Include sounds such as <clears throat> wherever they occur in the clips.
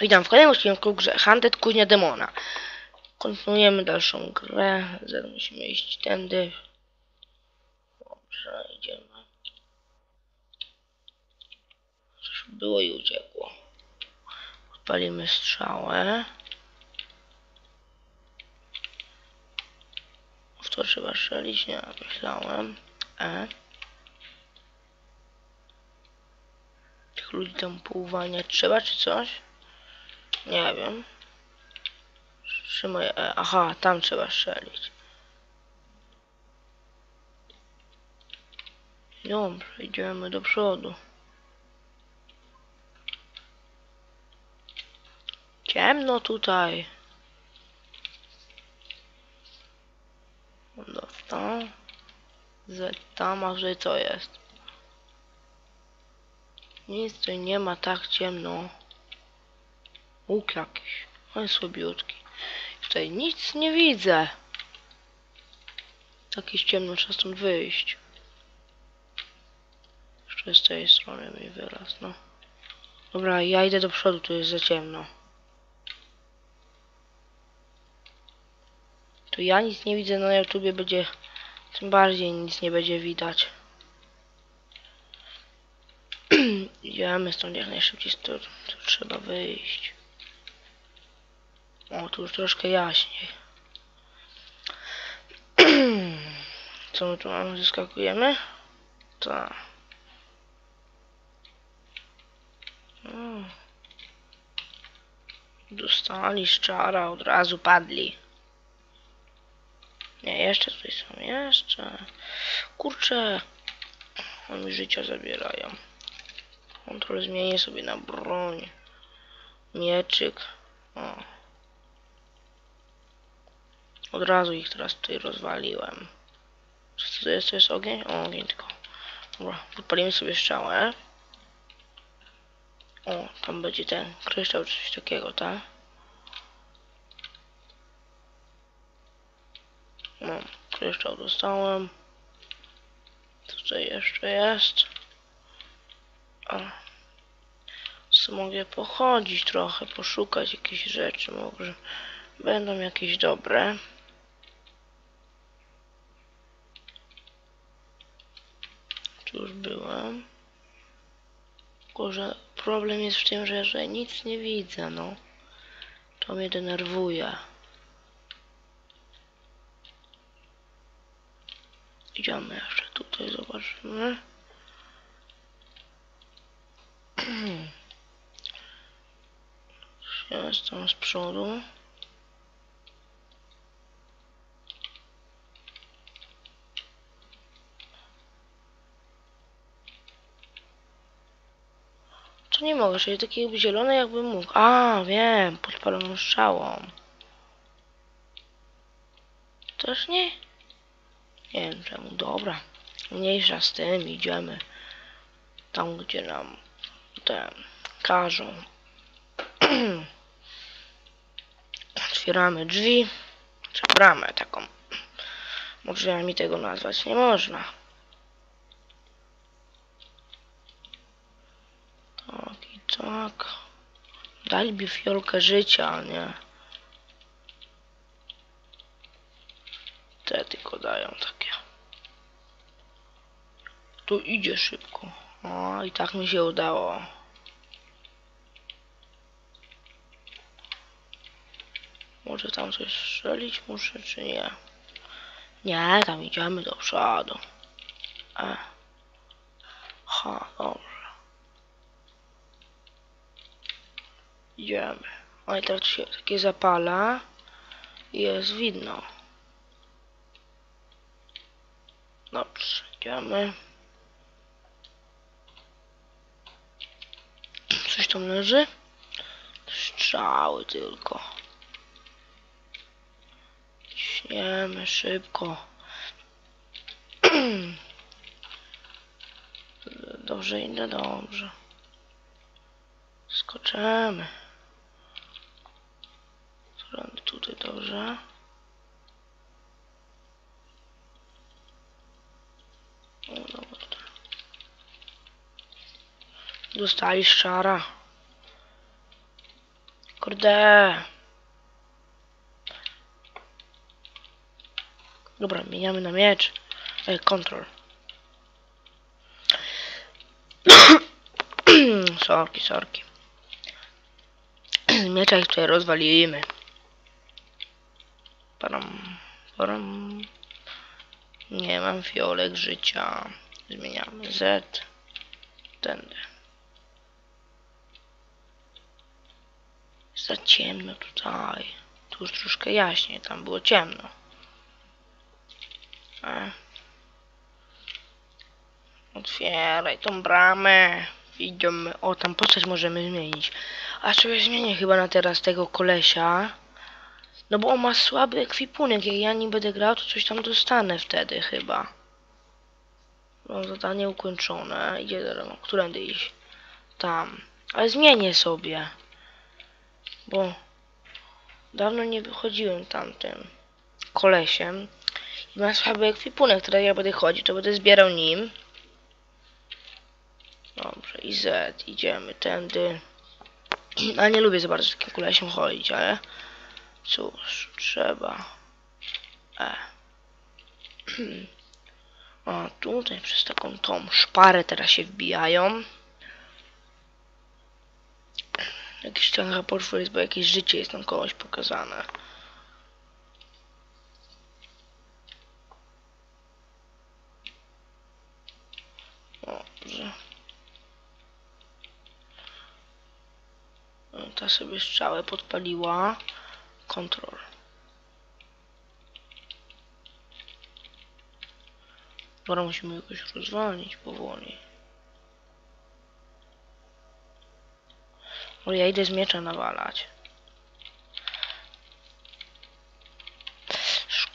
Witam w kolejnym odcinku grze Hunted Kuźnia Demona. Kontynuujemy dalszą grę. Zaraz musimy iść tędy. Dobrze, idziemy. Coś było i uciekło. Odpalimy strzałę. W to trzeba strzelić? Nie, myślałem. E. Tych ludzi tam połwania trzeba, czy coś? Nie wiem. Trzymaj. E, aha, tam trzeba strzelić. Dobrze, idziemy do przodu. Ciemno tutaj. Dostał. Z tam, a tutaj co jest? Nic tutaj nie ma, tak ciemno. Łuk jakiś. On słabiutki. Tutaj nic nie widzę. Tak jest ciemno, trzeba stąd wyjść. Jeszcze z tej strony mi wyraz, no. Dobra, ja idę do przodu, tu jest za ciemno. Tu ja nic nie widzę, na YouTubie będzie... Tym bardziej nic nie będzie widać. <clears throat> Idziemy stąd jak najszybciej, stąd trzeba wyjść. O, tu już troszkę jaśniej. <clears throat> Co my tu mamy? Zyskakujemy? Tak. Mm. Dostali z czara, od razu padli. Nie, jeszcze tutaj są, jeszcze. Kurczę. Oni życia zabierają. Kontrol zmienię sobie na broń. Mieczyk. O. Od razu ich teraz tutaj rozwaliłem. Co to jest? To jest ogień? O, ogień tylko. Dobra, podpalimy sobie strzałę. O, tam będzie ten kryształ czy coś takiego, tak? No, kryształ dostałem. Co tutaj jeszcze jest? A. Co mogę pochodzić trochę, poszukać jakichś rzeczy, może będą jakieś dobre. Tu już byłem. Tylko, że problem jest w tym, że, że nic nie widzę, no. To mnie denerwuje. Idziemy jeszcze tutaj, zobaczymy. Jestem z przodu. To nie mogę, czyli taki zielony jakbym mógł. A, wiem, podpaloną strzałą. Też nie? Nie wiem czemu, dobra. Mniejsza z tym, idziemy. Tam, gdzie nam ten każą. <clears throat> Otwieramy drzwi. Czy bramę taką. Bo drzwiami tego nazwać nie można. Tak i tak. Daliby fiolkę życia, nie. Te tylko dają takie. Tu idzie szybko. O, i tak mi się udało. Może tam coś strzelić muszę, czy nie? Nie, tam idziemy do przodu. E. Ha, dobrze. Idziemy. O i teraz się takie zapala jest widno. Dobrze, idziemy. tam leży? Strzały tylko. Ciśniemy szybko. <clears throat> Dobrze idę, dobrze. Skoczymy. Strony tutaj dobrze. Dostali szara. Kurde. Dobra, mieniamy na miecz. Kontrol. <coughs> sorki, sorki. <coughs> Miecza ich tutaj rozwalimy. Param, param. Nie mam fiolek życia. Zmieniamy Z. Tędy. Za ciemno tutaj. Tu już troszkę jaśniej, tam było ciemno. E. Otwieraj tą bramę. Idziemy. O, tam postać możemy zmienić. A sobie zmienię chyba na teraz tego kolesia. No bo on ma słaby ekwipunek. Jak ja nim będę grał, to coś tam dostanę wtedy chyba. Mam zadanie ukończone. Idzie do Którędy iść? Tam. Ale zmienię sobie. Bo dawno nie wychodziłem tamtym kolesiem. I ma słaby ekwipunek. Teraz jak będę chodził, to będę zbierał nim. Dobrze, i Z. Idziemy tędy. <clears throat> A nie lubię za bardzo takim kolesiem chodzić, ale cóż, trzeba. E. <clears throat> A tutaj przez taką tą szparę teraz się wbijają. Jakiś ten raport jest, bo jakieś życie jest tam kogoś pokazane. Dobrze. No, Ta sobie strzałę podpaliła. Kontrol. Dobra, musimy jakoś rozwalnić powoli. O, ja idę z miecza nawalać.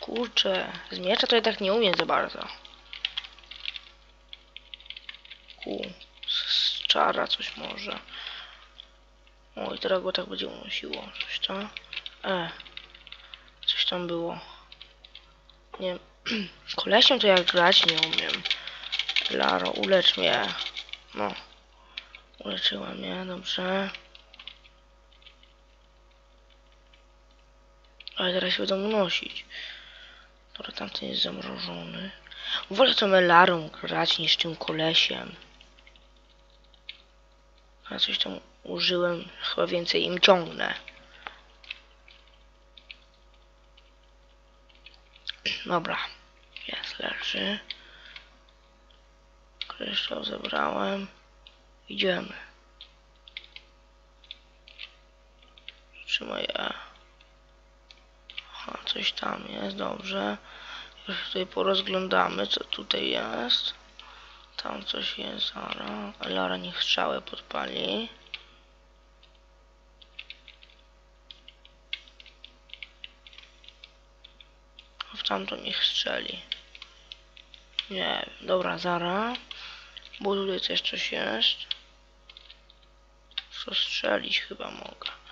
Kurczę, z miecza to ja tak nie umiem za bardzo. Ku, z czara coś może. O, i teraz go tak będzie unosiło. Coś tam. E. Coś tam było. Nie wiem. <clears throat> Kolesiem to jak grać nie umiem. Laro, ulecz mnie. No. Uleczyła mnie, dobrze. Ale teraz się będą unosić. Dobra, tamten jest zamrożony. Wolę tą Elarą grać niż tym kolesiem. A coś tam użyłem, chyba więcej im ciągnę. Dobra, jest, leży. Kryształ zebrałem. Idziemy. Trzymaj E. Coś tam jest, dobrze. Już tutaj porozglądamy, co tutaj jest. Tam coś jest, Zara. Lara niech strzałę podpali. W tamto niech strzeli. Nie dobra, Zara. Bo tutaj też coś jest. Co strzelić chyba mogę.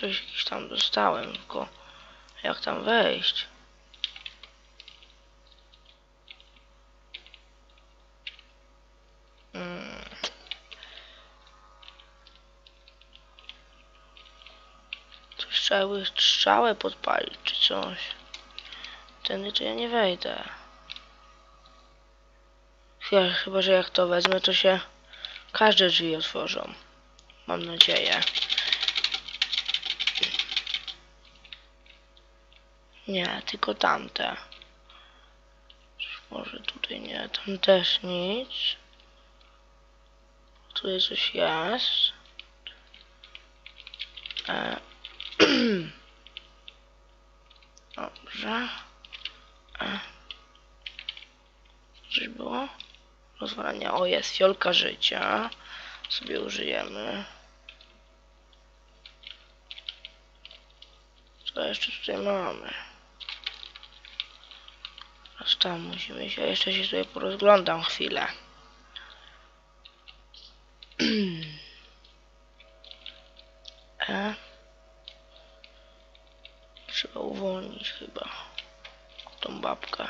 Coś jakiś tam dostałem, tylko jak tam wejść? Mm. Coś trzeba by strzałę podpalić, czy coś. Tędy to ja nie wejdę. Chyba, chyba, że jak to wezmę, to się każde drzwi otworzą. Mam nadzieję. Nie, tylko tamte. Może tutaj nie, tam też nic. Tutaj coś jest. E. <clears throat> Dobrze. E. Coś było? Rozwalania. O, jest fiolka życia. Sobie użyjemy. Co jeszcze tutaj mamy? Aż tam musimy się, jeszcze się tutaj porozglądam chwilę. <clears throat> E. Trzeba uwolnić chyba tą babkę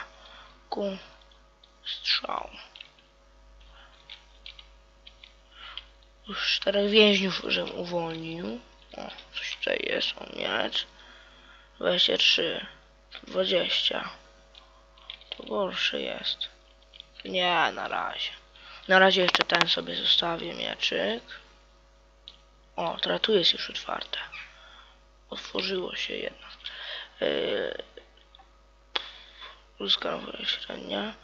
ku strzał. Już czterech więźniów, żem uwolnił. O, coś tutaj jest, o miecz. 23. 20. Gorszy jest. Nie, na razie. Na razie jeszcze ten sobie zostawię mieczyk. O, teraz tu jest już otwarte. Otworzyło się jednak. Yy, Ludzka średnia.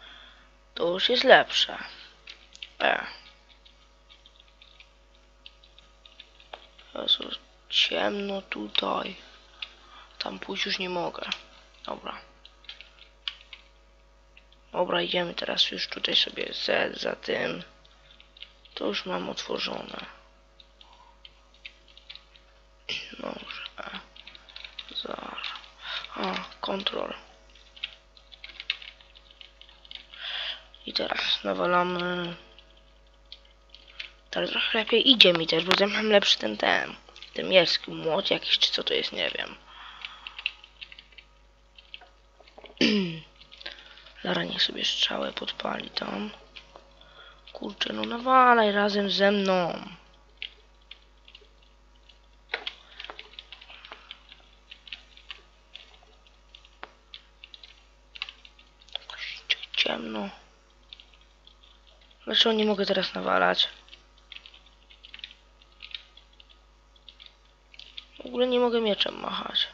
To już jest lepsze. E. Ciemno tutaj. Tam pójść już nie mogę. Dobra. Dobra, idziemy teraz już tutaj sobie Z za tym. To już mam otworzone. Dobrze. Zar. A, kontrol. I teraz nawalamy. Teraz trochę lepiej idzie mi też, bo ja mam lepszy ten ten. Ten miejski młot jakiś, czy co to jest, nie wiem. Lara niech sobie strzałę podpali tam. Kurczę, no nawalaj razem ze mną. Ciemno. Dlaczego nie mogę teraz nawalać? W ogóle nie mogę mieczem machać.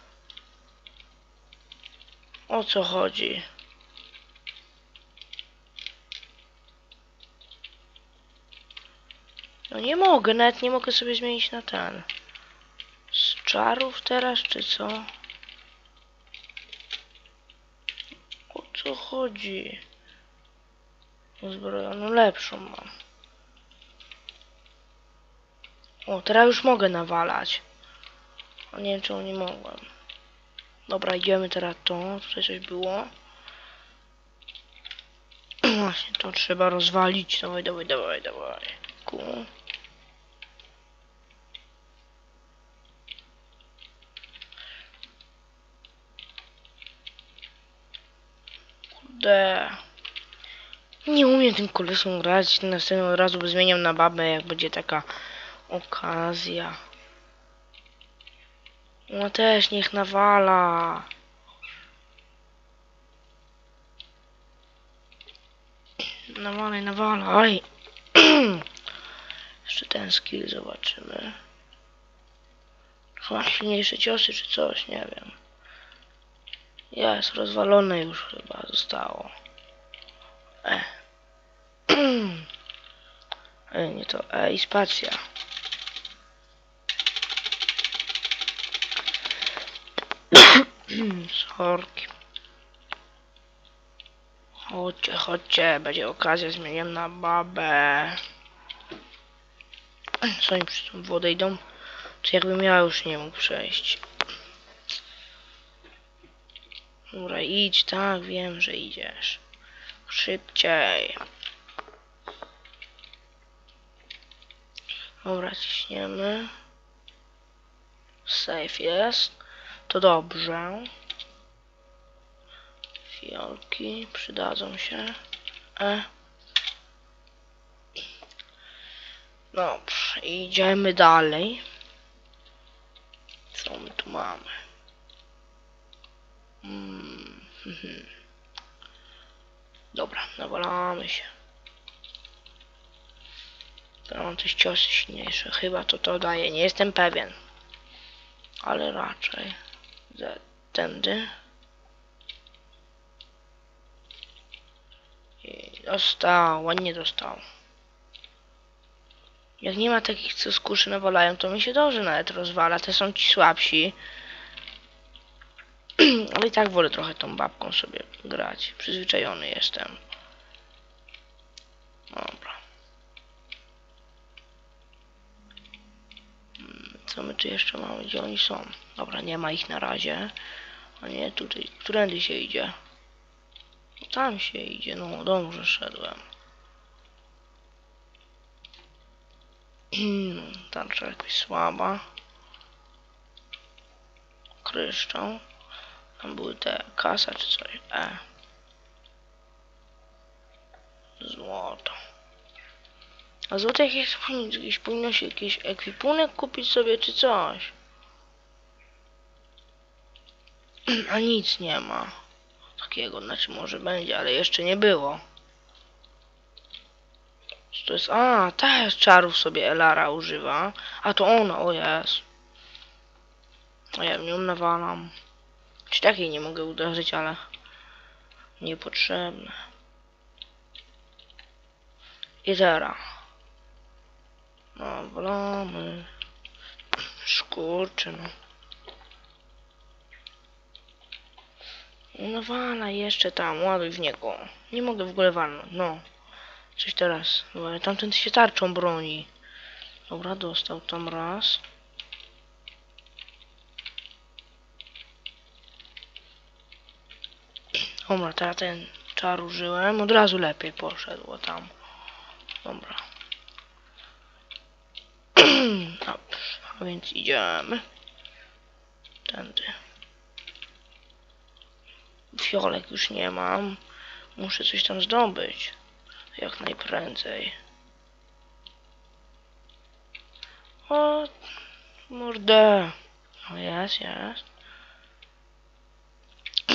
O co chodzi? No nie mogę, nawet nie mogę sobie zmienić na ten. Z czarów teraz, czy co? O co chodzi? Uzbrojoną lepszą mam. O, teraz już mogę nawalać. A nie wiem czemu nie mogłem. Dobra, idziemy teraz to. Tutaj coś było. <clears throat> Właśnie, to trzeba rozwalić. Dawaj, dawaj, dawaj, dawaj. Ku. Kurde. Nie umiem tym kolesem grać. Następnym razu zmieniam na babę, jak będzie taka okazja. No też niech nawala. Nawalaj, nawalaj. <clears throat> Jeszcze ten skill zobaczymy. Chyba silniejsze ciosy czy coś, nie wiem. Jest, rozwalone już chyba zostało. E. <clears throat> e nie to, e i spacja. <clears throat> Sorki. Chodźcie, chodźcie, będzie okazja, zmieniam na babę. Co oni przez tą wodę idą? To jakbym ja już nie mógł przejść. Dobra, idź, tak, wiem, że idziesz. Szybciej. Dobra, ciśniemy. Safe jest. To dobrze. Fiolki przydadzą się. E. Dobrze, idziemy dalej. Co my tu mamy? Mm, mhm. Dobra, nawalamy się. To mam coś ciosy silniejsze. Chyba to to daje. Nie jestem pewien. Ale raczej. Ze- Tędy. I dostał. Ładnie dostał. Jak nie ma takich, co z kuszy nawalają, to mi się dobrze nawet rozwala. Te są ci słabsi. <clears throat> Ale i tak wolę trochę tą babką sobie grać. Przyzwyczajony jestem. Dobra. Mm, Co my tu jeszcze mamy? Gdzie oni są? Dobra, nie ma ich na razie. A nie, tutaj. Którędy się idzie? No, tam się idzie. No, dobrze szedłem. <clears throat> Tarcza jakaś słaba. Kryształ. Tam były te kasa czy coś. E. Złoto. A złote jakieś, jakieś powinno się jakiś ekwipunek kupić sobie czy coś. <clears throat> A nic nie ma. Takiego, znaczy może będzie, ale jeszcze nie było. Co to jest? A, też czarów sobie Elara używa. A to ona, o jest. A ja w nią nawalam. Czy takiej nie mogę uderzyć, ale niepotrzebne. I teraz. No, wolamy. Szkurczy, no. No wala jeszcze tam, ładuj w niego. Nie mogę w ogóle walnąć, no. Coś teraz. No, ale tamten się tarczą broni. Dobra, dostał tam raz. Dobra, teraz ten czar użyłem. Od razu lepiej poszedło tam. Dobra. <clears throat> Dobrze, a więc idziemy. Tędy. Fiolek już nie mam. Muszę coś tam zdobyć. Jak najprędzej. O, mordę. O, jest, jest.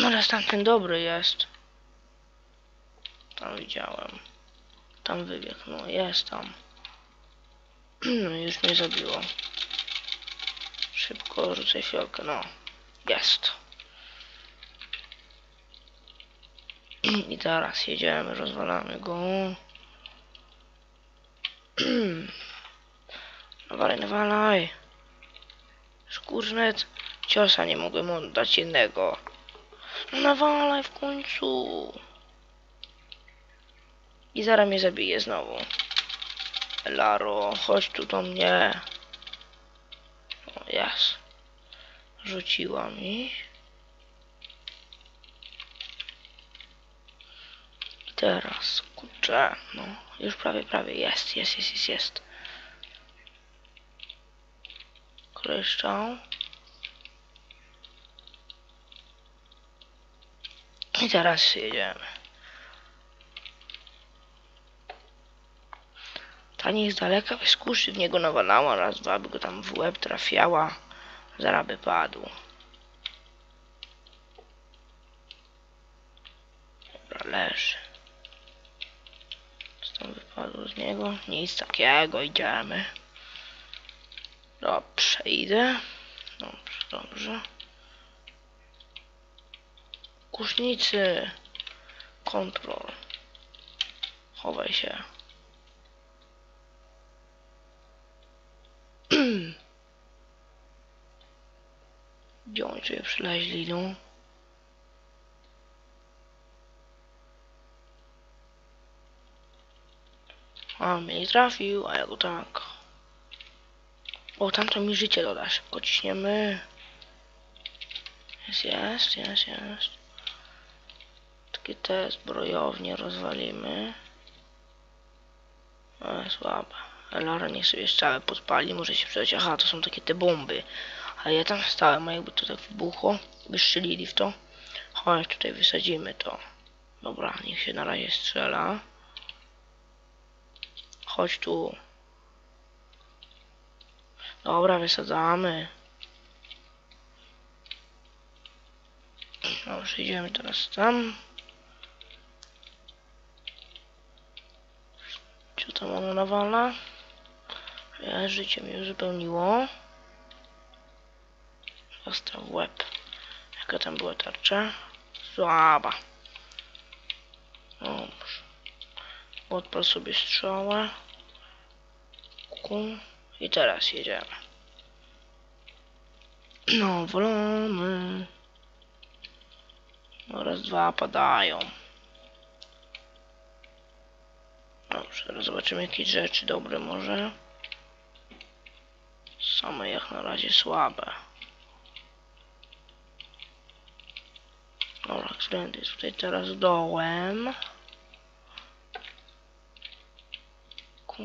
No, ale tamten dobry jest. Tam widziałem. Tam wybiegł, no jest tam. <clears throat> No już mnie zabiło. Szybko rzucę fiolkę, no. Jest. <clears throat> I teraz jedziemy, rozwalamy go. <clears throat> Nawalaj, nawalaj. Szkurnet. Ciosa nie mogłem oddać jednego. No nawalaj w końcu. I zaraz mnie zabije znowu. Laro, chodź tu do mnie. O, jest. Rzuciła mi. Teraz, kurczę, no, już prawie, prawie, jest, jest, jest, jest, jest. I teraz jedziemy. Ta niech z daleka wyskuszy w niego nawalała, raz, dwa, by go tam w łeb trafiała, zaraz by padł. Dobra, leży. Co tam wypadło z niego? Nic takiego, idziemy. Dobrze, idę. Dobrze, dobrze. Kusznicy. Kontrol. Chowaj się. <clears throat> Gdzie oni sobie przyleźli, no? A, mnie nie trafił, a ja go tak. O, tamto mi życie doda, szybko ciśniemy. Jest, jest, jest, jest. Takie te zbrojownie rozwalimy. Ale słabe. Lara niech sobie szczałę podpali, może się przydać. Aha, to są takie te bomby. Ale ja tam stałem, a jakby to tak wybuchło, by strzelili w to. Chodź, tutaj wysadzimy to. Dobra, niech się na razie strzela. Chodź tu. Dobra, wysadzamy. Dobrze, idziemy teraz tam. Tam ono nawala? Ja życie mi uzupełniło. W łeb. Jaka tam była tarcza? Słaba. Dobrze. Odpal sobie strzałę. Kuku. I teraz jedziemy. No, wolony. No, raz, dwa padają. Teraz zobaczymy jakieś rzeczy dobre może. Same jak na razie słabe. Dobra, względy tutaj teraz dołem. Ku.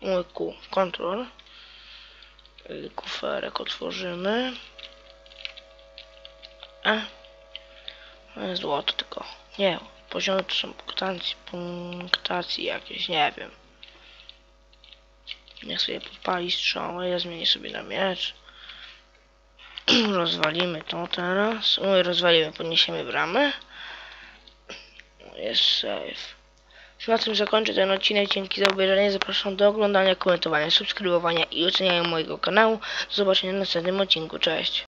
Mój ku. Kontrol. Y, Kuferek otworzymy. E. No, Złoto tylko. Nie, poziomy punktacji, punktacji jakieś, nie wiem. Niech sobie podpali strzałę, ja zmienię sobie na miecz. <clears throat> Rozwalimy to teraz. Oj, rozwalimy, podniesiemy bramę. Jest safe. Na tym zakończę ten odcinek. Dzięki za obejrzenie. Zapraszam do oglądania, komentowania, subskrybowania i oceniania mojego kanału. Do zobaczenia w następnym odcinku. Cześć.